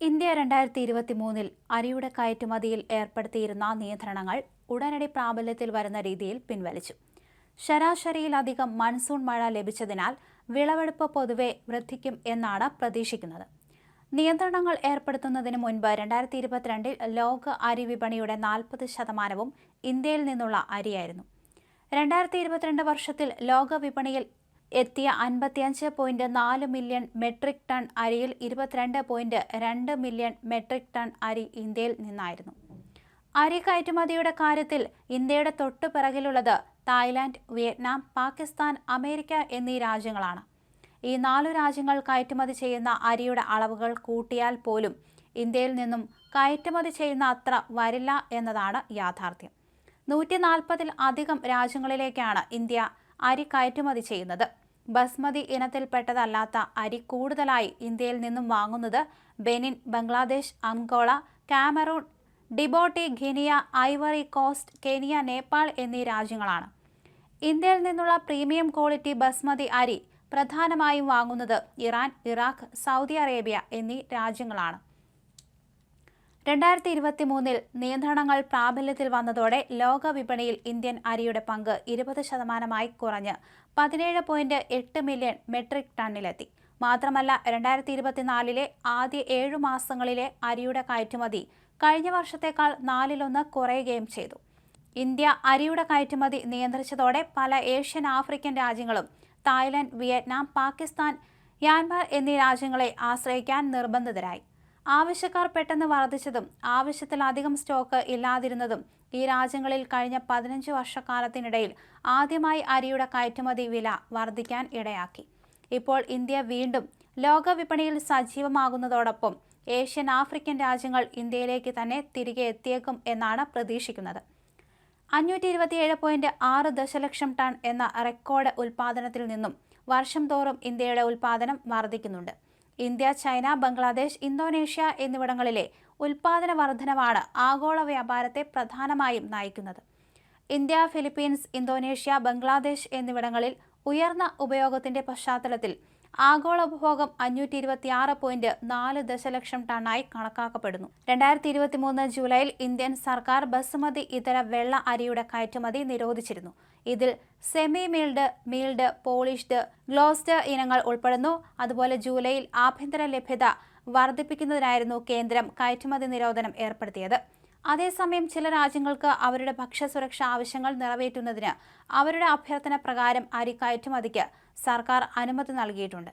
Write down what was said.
India രണ്ടായിരത്തി ഇരുപത്തി മൂന്നിൽ അരിയുടെ കയറ്റുമതിയിൽ ഏർപ്പെടുത്തിയിരുന്ന നിയന്ത്രണങ്ങൾ ഉടനടി പ്രാബല്യത്തിൽ വരുന്ന രീതിയിൽ പിൻവലിച്ചു. ശരാശരിയിലധികം മൺസൂൺ മഴ ലഭിച്ചതിനാൽ വിളവെടുപ്പ് പൊതുവെ വൃദ്ധിക്കും എന്നാണ് പ്രതീക്ഷിക്കുന്നത്. നിയന്ത്രണങ്ങൾ ഏർപ്പെടുത്തുന്നതിന് മുൻപ് രണ്ടായിരത്തി ഇരുപത്തിരണ്ടിൽ ലോക അരി വിപണിയുടെ നാൽപ്പത് ശതമാനവും ഇന്ത്യയിൽ നിന്നുള്ള അരിയായിരുന്നു. രണ്ടായിരത്തി ഇരുപത്തിരണ്ട് വർഷത്തിൽ ലോക വിപണിയിൽ എത്തിയ അൻപത്തിയഞ്ച് പോയിന്റ് നാല് മില്യൺ മെട്രിക് ടൺ അരിയിൽ ഇരുപത്തിരണ്ട് പോയിന്റ് രണ്ട് മില്യൺ മെട്രിക് ടൺ അരി ഇന്ത്യയിൽ നിന്നായിരുന്നു. അരി കയറ്റുമതിയുടെ കാര്യത്തിൽ ഇന്ത്യയുടെ തൊട്ടു പിറകിലുള്ളത് തായ്ലാന്റ് വിയറ്റ്നാം പാകിസ്ഥാൻ അമേരിക്ക എന്നീ രാജ്യങ്ങളാണ്. ഈ നാലു രാജ്യങ്ങൾ കയറ്റുമതി ചെയ്യുന്ന അരിയുടെ അളവുകൾ കൂട്ടിയാൽ പോലും ഇന്ത്യയിൽ നിന്നും കയറ്റുമതി ചെയ്യുന്ന അത്ര വരില്ല എന്നതാണ് യാഥാർത്ഥ്യം. നൂറ്റി നാൽപ്പതിൽ അധികം രാജ്യങ്ങളിലേക്കാണ് ഇന്ത്യ അരി കയറ്റുമതി ചെയ്യുന്നത്. ബസ്മതി ഇനത്തിൽപ്പെട്ടതല്ലാത്ത അരി കൂടുതലായി ഇന്ത്യയിൽ നിന്നും വാങ്ങുന്നത് Benin Bangladesh Angola Cameroon Djibouti Guinea Ivory Coast Kenya Nepal എന്നീ രാജ്യങ്ങളാണ്. ഇന്ത്യയിൽ നിന്നുള്ള പ്രീമിയം ക്വാളിറ്റി ബസ്മതി അരി പ്രധാനമായും വാങ്ങുന്നത് ഇറാൻ ഇറാഖ് സൗദി അറേബ്യ എന്നീ രാജ്യങ്ങളാണ്. രണ്ടായിരത്തി ഇരുപത്തി മൂന്നിൽ നിയന്ത്രണങ്ങൾ പ്രാബല്യത്തിൽ വന്നതോടെ ലോക വിപണിയിൽ ഇന്ത്യൻ അരിയുടെ പങ്ക് ഇരുപത് ശതമാനമായി കുറഞ്ഞ് പതിനേഴ് പോയിന്റ് എട്ട് മില്യൺ മെട്രിക് ടണ്ണിലെത്തി. മാത്രമല്ല രണ്ടായിരത്തി ഇരുപത്തിനാലിലെ ആദ്യ ഏഴു മാസങ്ങളിലെ അരിയുടെ കയറ്റുമതി കഴിഞ്ഞ വർഷത്തേക്കാൾ നാലിലൊന്ന് കുറയുകയും ചെയ്തു. ഇന്ത്യ അരിയുടെ കയറ്റുമതി നിയന്ത്രിച്ചതോടെ പല ഏഷ്യൻ ആഫ്രിക്കൻ രാജ്യങ്ങളും തായ്ലൻഡ് വിയറ്റ്നാം പാകിസ്ഥാൻ മ്യാൻമാർ എന്നീ രാജ്യങ്ങളെ ആശ്രയിക്കാൻ നിർബന്ധിതരായി. ആവശ്യക്കാർ പെട്ടെന്ന് വർദ്ധിച്ചതും ആവശ്യത്തിലധികം സ്റ്റോക്ക് ഇല്ലാതിരുന്നതും ഈ രാജ്യങ്ങളിൽ കഴിഞ്ഞ പതിനഞ്ച് വർഷക്കാലത്തിനിടയിൽ ആദ്യമായി അരിയുടെ കയറ്റുമതി വില വർദ്ധിക്കാൻ ഇടയാക്കി. ഇപ്പോൾ ഇന്ത്യ വീണ്ടും ലോക വിപണിയിൽ സജീവമാകുന്നതോടൊപ്പം ഏഷ്യൻ ആഫ്രിക്കൻ രാജ്യങ്ങൾ ഇന്ത്യയിലേക്ക് തന്നെ തിരികെ എത്തിയേക്കും എന്നാണ് പ്രതീക്ഷിക്കുന്നത്. അഞ്ഞൂറ്റി ഇരുപത്തിയേഴ് പോയിന്റ് ആറ് ദശലക്ഷം ടൺ എന്ന റെക്കോർഡ് ഉൽപാദനത്തിൽ നിന്നും വർഷം തോറും ഇന്ത്യയുടെ ഉൽപാദനം വർദ്ധിക്കുന്നുണ്ട്. ഇന്ത്യ ചൈന ബംഗ്ലാദേശ് ഇന്തോനേഷ്യ എന്നിവിടങ്ങളിലെ ഉൽപാദന വർധനവാണ് ആഗോള വ്യാപാരത്തെ പ്രധാനമായും നയിക്കുന്നത്. ഇന്ത്യ ഫിലിപ്പീൻസ് ഇന്തോനേഷ്യ ബംഗ്ലാദേശ് എന്നിവിടങ്ങളിൽ ഉയർന്ന ഉപയോഗത്തിന്റെ പശ്ചാത്തലത്തിൽ ആഗോള ഉപഭോഗം അഞ്ഞൂറ്റി ഇരുപത്തി ആറ് പോയിന്റ് നാല് ദശലക്ഷം ടണ്ണായി കണക്കാക്കപ്പെടുന്നു. രണ്ടായിരത്തി ഇരുപത്തി മൂന്ന് ജൂലൈയിൽ ഇന്ത്യൻ സർക്കാർ ബസുമതി ഇതര വെള്ള അരിയുടെ കയറ്റുമതി നിരോധിച്ചിരുന്നു. ഇതിൽ സെമി മീൽഡ് മീൽഡ് പോളിഷ്ഡ് ഗ്ലോസ്ഡ് ഇനങ്ങൾ ഉൾപ്പെടുന്നു. അതുപോലെ ജൂലൈയിൽ ആഭ്യന്തര ലഭ്യത വർദ്ധിപ്പിക്കുന്നതിനായിരുന്നു കേന്ദ്രം കയറ്റുമതി നിരോധനം ഏർപ്പെടുത്തിയത്. അതേസമയം ചില രാജ്യങ്ങൾക്ക് അവരുടെ ഭക്ഷ്യസുരക്ഷ ആവശ്യങ്ങൾ നിറവേറ്റുന്നതിന് അവരുടെ അഭ്യർത്ഥന പ്രകാരം അരി കയറ്റുമതിക്ക് സർക്കാർ അനുമതി നൽകിയിട്ടുണ്ട്.